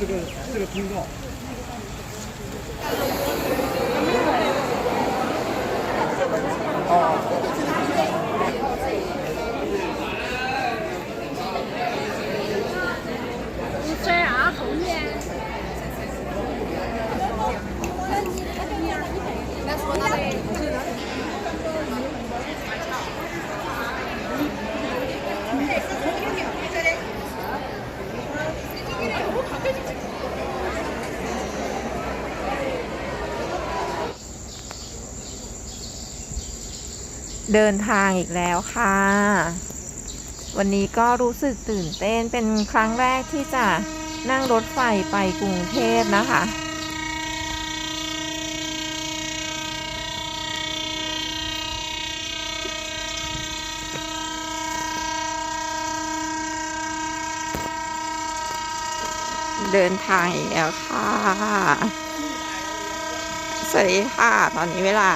这个这个通道。 在 เดินทางอีกแล้วค่ะ วันนี้ก็รู้สึกตื่นเต้นเป็นครั้งแรกที่จะนั่งรถไฟไปกรุงเทพนะคะ เดินทางอีกแล้วค่ะ สวัสดีค่ะ ตอนนี้เวลา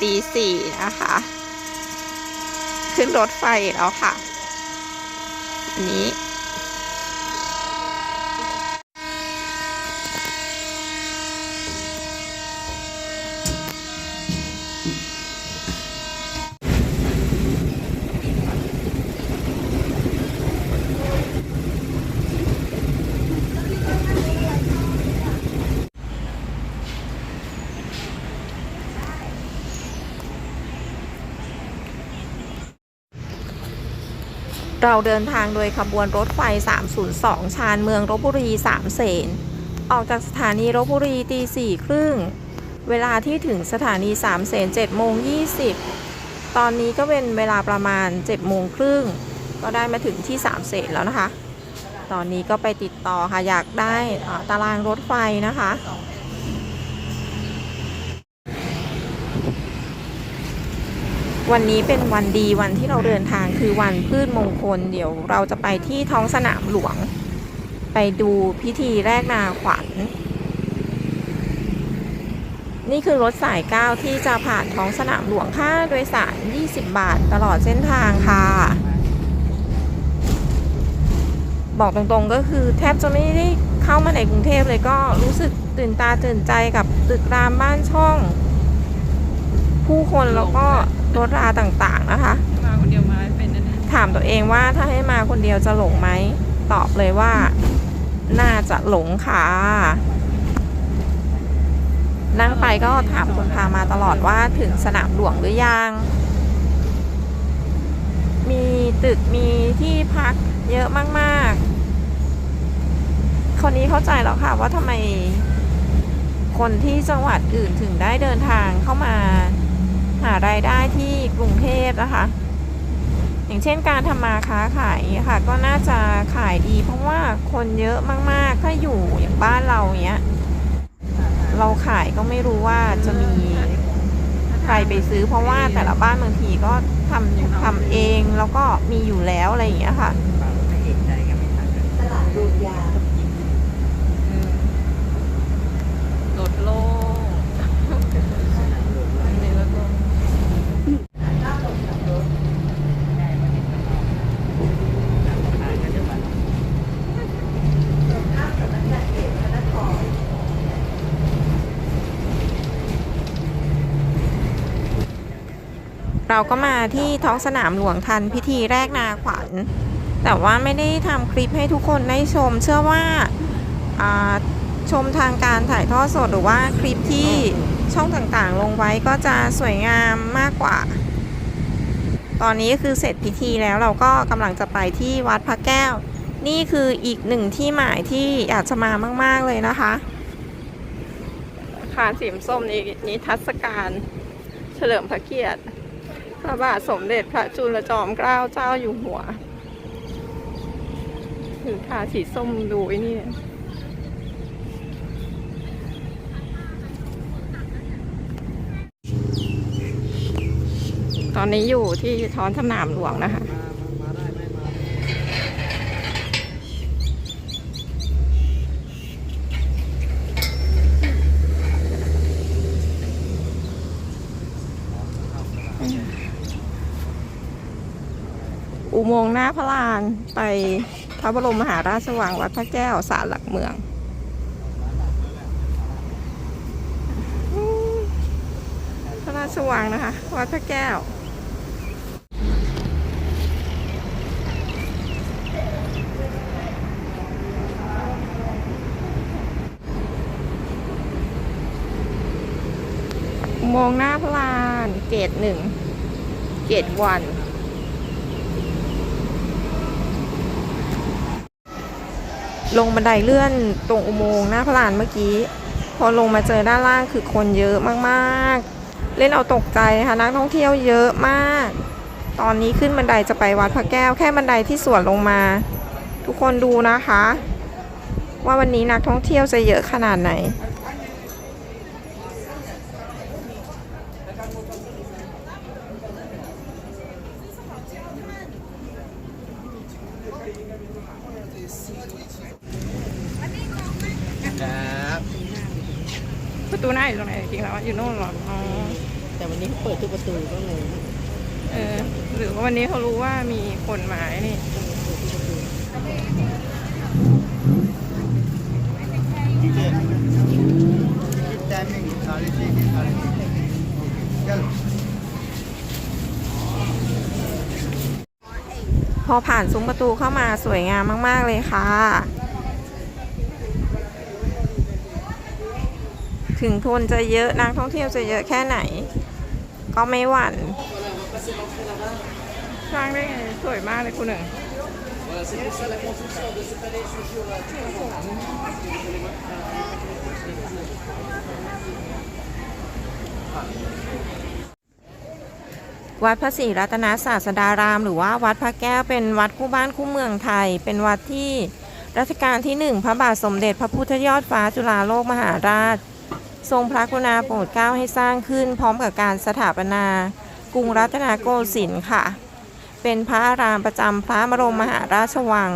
ตีสี่นะคะ ขึ้นรถไฟแล้วค่ะ อันนี้ เราเดินทางโดยขบวนรถไฟ 302 ชานเมืองลบบุรี3เสน ออกจากสถานีลบบุรีตีสี่ครึ่ง เวลาที่ถึงสถานี3เสน7โมง20ตอนนี้ก็เป็นเวลาประมาณ7โมงครึ่ง ก็ได้มาถึงที่3เสนแล้วนะคะ ตอนนี้ก็ไปติดต่อค่ะ อยากได้ตารางรถไฟนะคะ วันนี้เป็นวันดีวันที่เราเดินทางคือวันพืชมงคล เดี๋ยวเราจะไปที่ท้องสนามหลวง ไปดูพิธีแรกนาขวัญนี่คือรถสาย9ที่จะผ่านท้องสนามหลวงค่าโดยสาร 20 บาทตลอดเส้นทางค่ะ บอกตรงๆก็คือแทบจะไม่ได้เข้ามาในกรุงเทพเลยก็รู้สึกตื่นตาตื่นใจกับตึกรามบ้านช่อง ผู้คนแล้วก็ รถราต่างๆนะคะ มาคนเดียวมาเป็นนั่นถามตัวเองว่าถ้าให้มาคนเดียวจะหลงไหม ตอบเลยว่า น่าจะหลงค่ะ นั่งไปก็ถามคนพามาตลอดว่าถึงสนามหลวงหรือยัง มีตึกมีที่พักเยอะมากๆ คนนี้เข้าใจแล้วค่ะว่าทำไมคนที่จังหวัดอื่นถึงได้เดินทางเข้ามา หารายได้ที่กรุงเทพนะคะ อย่างเช่นการทำมาค้าขายค่ะ ก็น่าจะขายดี เพราะว่าคนเยอะมากๆ ถ้าอยู่อย่างบ้านเราเนี้ย เราขายก็ไม่รู้ว่าจะมีใครไปซื้อ เพราะว่าแต่ละบ้านบางทีก็ทำทำเองแล้วก็มีอยู่แล้วอะไรอย่างเงี้ยค่ะ รถโล่งนี่รถโล่ง เราก็มาที่ท้องสนามหลวงทันพิธีแรกนาขวัญ แต่ว่าไม่ได้ทำคลิปให้ทุกคนได้ชม เชื่อว่าชมทางการถ่ายทอดสดหรือว่าคลิปที่ช่องต่างๆ ลงไว้ก็จะสวยงามมากกว่า ตอนนี้ก็คือเสร็จพิธีแล้วเราก็กำลังจะไปที่วัดพระแก้ว นี่คืออีกหนึ่งที่หมายที่อยากจะมามาก ๆเลยนะคะอาคารสีส้มนี้นิทรรศการ เฉลิมพระเกียรติ ระบาทสมเด็จพระจุลจอมเกล้าเจ้าอยู่หัวถือทาสีส้มดูไอ้นี่ตอนนี้อยู่ที่ท้อนสนามหลวงนะคะ งค์หน้าพระลานไปพระบรมมหาราชวังวัดพระแก้วศาลหลักเมือง พระราชวังนะคะ วัดพระแก้วมองหน้าพระลานเกตหนึ่งเกตวัน ลงบันไดเลื่อนตรงอุโมงค์หน้าพระลานเมื่อกี้ พอลงมาเจอด้านล่างคือคนเยอะมากๆ เล่นเอาตกใจค่ะนักท่องเที่ยวเยอะมาก ตอนนี้ขึ้นบันไดจะไปวัดพระแก้วแค่บันไดที่สวนลงมา ทุกคนดูนะคะ ว่าวันนี้นักท่องเที่ยวจะเยอะขนาดไหน ครับ ประตูหน้าอยู่ตรงไหนจริงๆแล้วอยู่โน่นหรออ๋อ แต่วันนี้เขาเปิดทุกประตูก็เลย เออหรือว่าวันนี้เขารู้ว่ามีคนหมายนี่ टाइमिंग साढ़े छः की साढ़े चलो พอผ่านซุ้มประตูเข้ามาสวยงามมาก ๆ เลยค่ะ ถึงคนจะเยอะนักท่องเที่ยวจะเยอะแค่ไหน ก็ไม่หวั่นสร้างได้ไงสวยมากเลยคุณหนึ่งวัดพระศรีรัตนศาสดาราม หรือว่าวัดพระแก้วเป็นวัดคู่บ้านคู่เมืองไทย เป็นวัดที่รัชกาลที่หนึ่งพระบาทสมเด็จพระพุทธยอดฟ้าจุฬาโลกมหาราช ทรงพระกรุณาโปรดเกล้าให้สร้างขึ้น พร้อมกับการสถาปนากรุงรัตนโกสินทร์ค่ะ เป็นพระอารามประจำพระบรมมหาราชวัง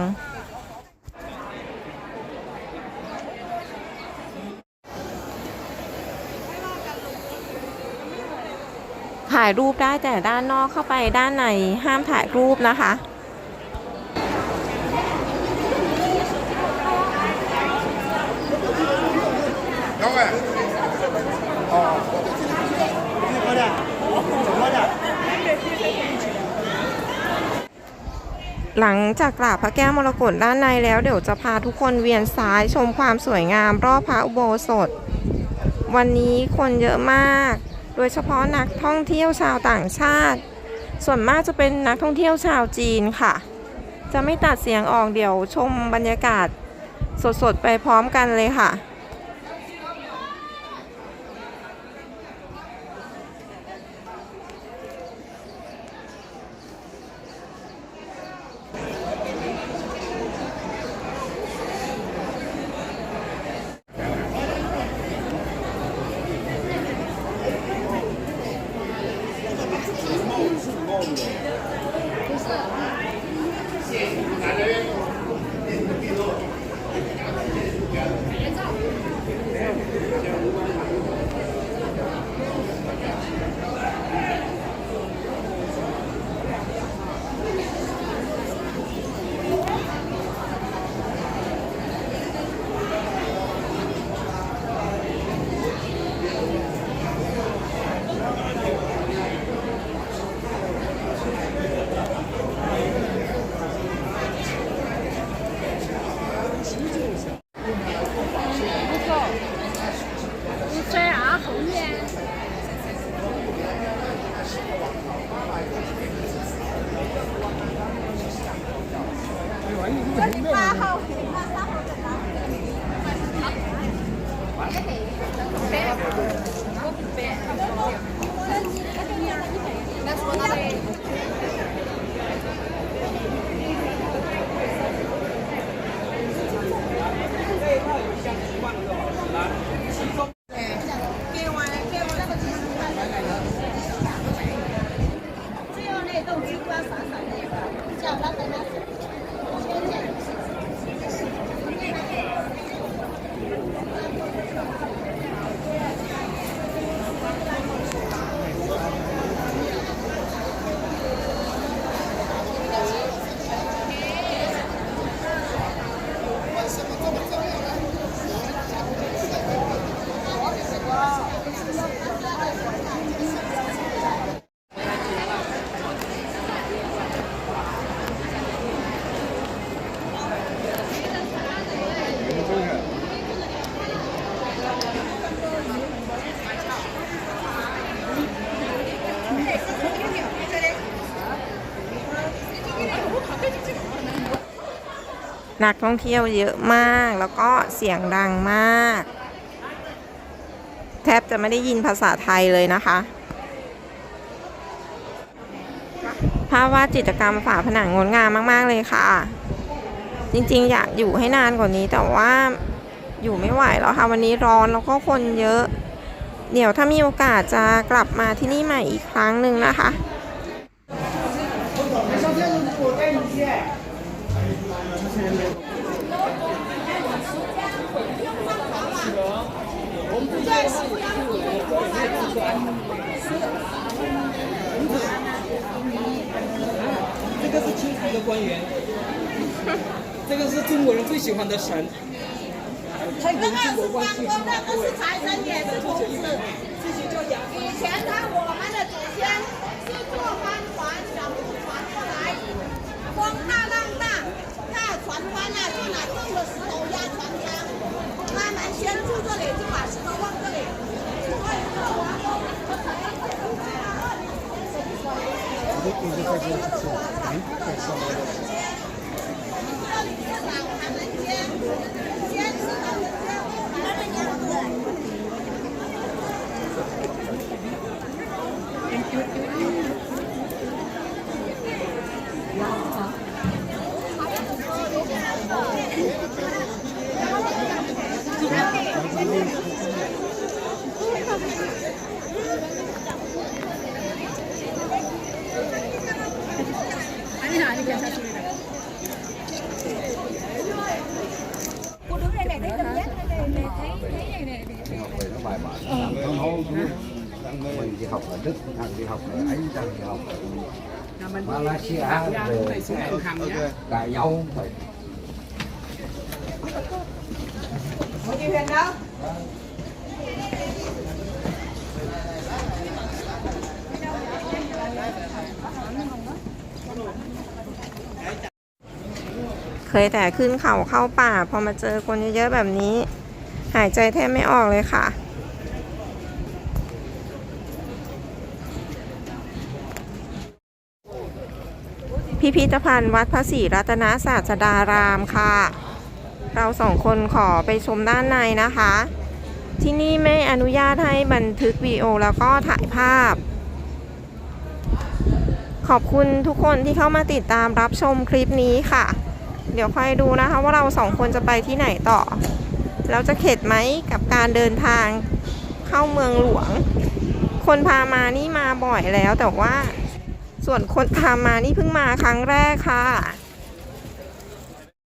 ถ่ายรูปได้แต่ด้านนอกเข้าไปด้านในห้ามถ่ายรูปนะคะ หลังจากกราบพระแก้วมรกตด้านในแล้วเดี๋ยวจะพาทุกคนเวียนซ้ายชมความสวยงาม รอบพระอุโบสถ วันนี้คนเยอะมาก โดยเฉพาะนักท่องเที่ยวชาวต่างชาติ ส่วนมากจะเป็นนักท่องเที่ยวชาวจีนค่ะ จะไม่ตัดเสียงออกเดี๋ยวชมบรรยากาศสดๆไปพร้อมกันเลยค่ะ gelmiyor. Santai, Pak. นักท่องเที่ยวเยอะมาก แล้วก็เสียงดังมาก แทบจะไม่ได้ยินภาษาไทยเลยนะคะภาพวาดจิตรกรรมฝาผนังงดงามมาก ๆ เลยค่ะ จริงๆ อยากอยู่ให้นานกว่านี้แต่ว่าอยู่ไม่ไหวแล้วค่ะ วันนี้ร้อนแล้วก็คนเยอะ เดี๋ยวถ้ามีโอกาสจะกลับมาที่นี่ใหม่อีกครั้งหนึ่งนะคะ 这个是清朝的官员，这个是中国人最喜欢的神。太古中国关系很好，那个是财神也是孔子。以前他我 mình thì học ở Đức, thằng thì học ở Anh, thằng thì học ở Malaysia, rồi cãi nhau phải เคยแต่ขึ้นเขาเข้าป่า พอมาเจอคนเยอะๆแบบนี้ หายใจแทบไม่ออกเลยค่ะ พิพิธภัณฑ์วัดพระศรีรัตนศาสดารามค่ะ เราสองคนขอไปชมด้านในนะคะ ที่นี่ไม่อนุญาตให้บันทึกวีดีโอแล้วก็ถ่ายภาพ ขอบคุณทุกคนที่เข้ามาติดตามรับชมคลิปนี้ค่ะ เดี๋ยวคอยดูนะคะว่าเราสองคนจะไปที่ไหนต่อแล้วจะเข็ดไหมกับการเดินทางเข้าเมืองหลวง คนพามานี่มาบ่อยแล้วแต่ว่า ส่วนคนทามานี่เพิ่งมาครั้งแรกค่ะ